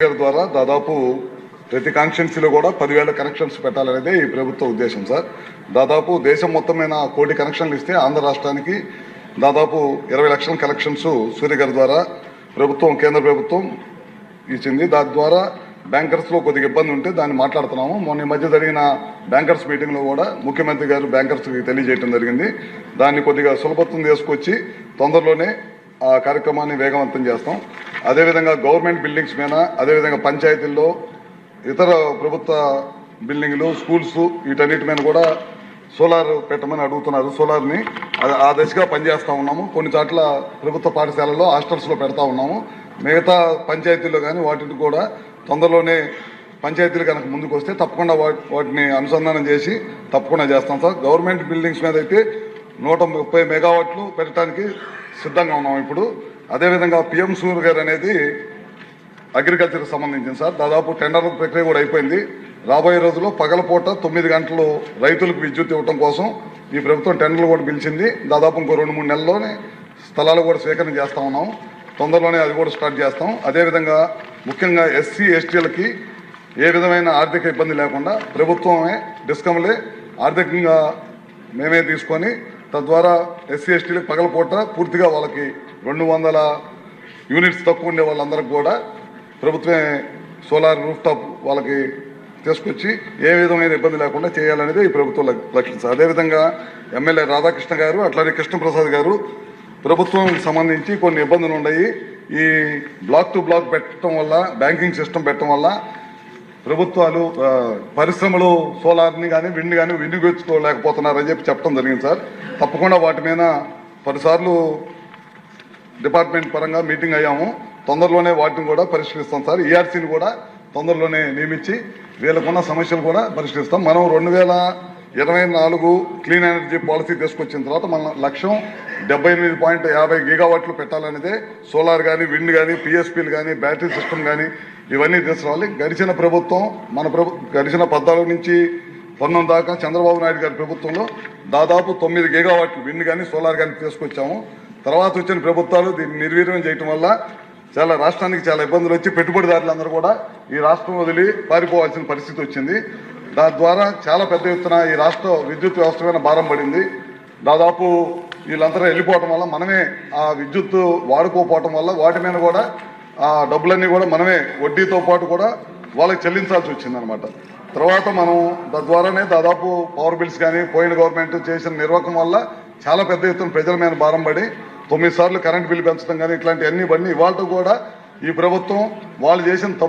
గారి ద్వారా దాదాపు ప్రతి కాన్స్టిట్యున్సీలో కూడా పదివేల కనెక్షన్స్ పెట్టాలనేదే ఈ ప్రభుత్వ ఉద్దేశం సార్. దాదాపు దేశం మొత్తమైన కోటి కనెక్షన్లు ఇస్తే ఆంధ్ర రాష్ట్రానికి దాదాపు ఇరవై లక్షల కనెక్షన్స్ సూర్య గారి ద్వారా ప్రభుత్వం కేంద్ర ప్రభుత్వం ఇచ్చింది. దాని ద్వారా బ్యాంకర్స్లో కొద్దిగా ఇబ్బంది ఉంటే దాన్ని మాట్లాడుతున్నాము. మొన్న ఈ మధ్య జరిగిన బ్యాంకర్స్ మీటింగ్లో కూడా ముఖ్యమంత్రి గారు బ్యాంకర్స్కి తెలియజేయడం జరిగింది. దాన్ని కొద్దిగా సులభత్వం తీసుకొచ్చి తొందరలోనే ఆ కార్యక్రమాన్ని వేగవంతం చేస్తాం. అదేవిధంగా గవర్నమెంట్ బిల్డింగ్స్ మీద అదేవిధంగా పంచాయతీల్లో ఇతర ప్రభుత్వ బిల్డింగ్లు స్కూల్స్ వీటన్నిటి మీద కూడా సోలార్ పెట్టమని అడుగుతున్నారు. సోలార్ని ఆ దశగా పనిచేస్తూ ఉన్నాము. కొన్ని చోట్ల ప్రభుత్వ పాఠశాలలో హాస్టల్స్లో పెడతా ఉన్నాము. మిగతా పంచాయతీల్లో కానీ వాటిని కూడా తొందరలోనే పంచాయతీలు కనుక ముందుకు వస్తే తప్పకుండా వాటిని అనుసంధానం చేసి తప్పకుండా చేస్తాం సార్. గవర్నమెంట్ బిల్డింగ్స్ మీద అయితే నూట ముప్పై మెగావాట్లు పెట్టడానికి సిద్ధంగా ఉన్నాం ఇప్పుడు. అదేవిధంగా పిఎం సూర్ గారు అనేది అగ్రికల్చర్కి సంబంధించింది సార్. దాదాపు టెండర్ ప్రక్రియ కూడా అయిపోయింది. రాబోయే రోజుల్లో పగలపూట తొమ్మిది గంటలు రైతులకు విద్యుత్ ఇవ్వటం కోసం ఈ ప్రభుత్వం టెండర్లు కూడా పిలిచింది. దాదాపు ఇంకో రెండు మూడు నెలల్లోనే స్థలాలు కూడా స్వీకరణ చేస్తా ఉన్నాం. తొందరలోనే అది కూడా స్టార్ట్ చేస్తాం. అదేవిధంగా ముఖ్యంగా ఎస్సీ ఎస్టీలకి ఏ విధమైన ఆర్థిక ఇబ్బంది లేకుండా ప్రభుత్వమే డిస్కమ్లే ఆర్థికంగా మేమే తీసుకొని తద్వారా ఎస్సీ ఎస్టీలకు పగలపూట పూర్తిగా వాళ్ళకి రెండు వందల యూనిట్స్ తక్కువ ఉండే వాళ్ళందరికీ కూడా ప్రభుత్వమే సోలార్ రూఫ్ టాప్ వాళ్ళకి తీసుకొచ్చి ఏ విధమైన ఇబ్బంది లేకుండా చేయాలనేది ఈ ప్రభుత్వం లక్ష్యం అదేవిధంగా ఎమ్మెల్యే రాధాకృష్ణ గారు అట్లానే కృష్ణప్రసాద్ గారు ప్రభుత్వం సంబంధించి కొన్ని ఇబ్బందులు ఉన్నాయి. ఈ బ్లాక్ టు బ్లాక్ పెట్టడం వల్ల బ్యాంకింగ్ సిస్టమ్ పెట్టడం వల్ల ప్రభుత్వాలు పరిశ్రమలు సోలార్ని కానీ విండ్ కానీ వినియోగించుకోలేకపోతున్నారని చెప్పి చెప్పడం జరిగింది సార్. తప్పకుండా వాటి మీద పలుసార్లు డిపార్ట్మెంట్ పరంగా మీటింగ్ అయ్యాము. తొందరలోనే వాటిని కూడా పరిష్కరిస్తాం సార్. ఈఆర్సీని కూడా తొందరలోనే నియమించి వీళ్ళకున్న సమస్యలు కూడా పరిష్కరిస్తాం. మనం రెండు వేల ఇరవై నాలుగు క్లీన్ ఎనర్జీ పాలసీ తీసుకొచ్చిన తర్వాత మన లక్ష్యం డెబ్బై ఎనిమిది పాయింట్ యాభై గీగావాట్లు పెట్టాలనేదే. సోలార్ కానీ విండ్ కానీ పిఎస్పీలు కానీ బ్యాటరీ సిస్టమ్ కానీ ఇవన్నీ తీసుకురావాలి. గడిచిన ప్రభుత్వం మన ప్రభు గడిచిన పద్నాలుగు నుంచి పంతొమ్మిది దాకా చంద్రబాబు నాయుడు గారి ప్రభుత్వంలో దాదాపు తొమ్మిది గీగావాట్లు విండ్ కానీ సోలార్ కానీ తీసుకొచ్చాము. తర్వాత వచ్చిన ప్రభుత్వాలు దీన్ని నిర్వీర్యం చేయటం వల్ల చాలా రాష్ట్రానికి చాలా ఇబ్బందులు వచ్చి పెట్టుబడిదారులందరూ కూడా ఈ రాష్ట్రం వదిలి పారిపోవాల్సిన పరిస్థితి వచ్చింది. దాని ద్వారా చాలా పెద్ద ఎత్తున ఈ రాష్ట్ర విద్యుత్ వ్యవస్థ మీద భారం పడింది. దాదాపు వీళ్ళందరూ వెళ్ళిపోవటం వల్ల మనమే ఆ విద్యుత్ వాడుకోపోవటం వల్ల వాటి మీద కూడా ఆ డబ్బులన్నీ కూడా మనమే వడ్డీతో పాటు కూడా వాళ్ళకి చెల్లించాల్సి వచ్చిందనమాట తర్వాత మనం తద్వారానే దాదాపు పవర్ బిల్స్ కానీ పోయిన గవర్నమెంట్ చేసిన నిర్వాహకం వల్ల చాలా పెద్ద ఎత్తున ప్రజల మీద భారం పడి తొమ్మిది సార్లు కరెంట్ బిల్లు పెంచడం కానీ ఇట్లాంటివన్నీ ఇవన్నీ ఇవాళ కూడా ఈ ప్రభుత్వం వాళ్ళు చేసిన తప్పు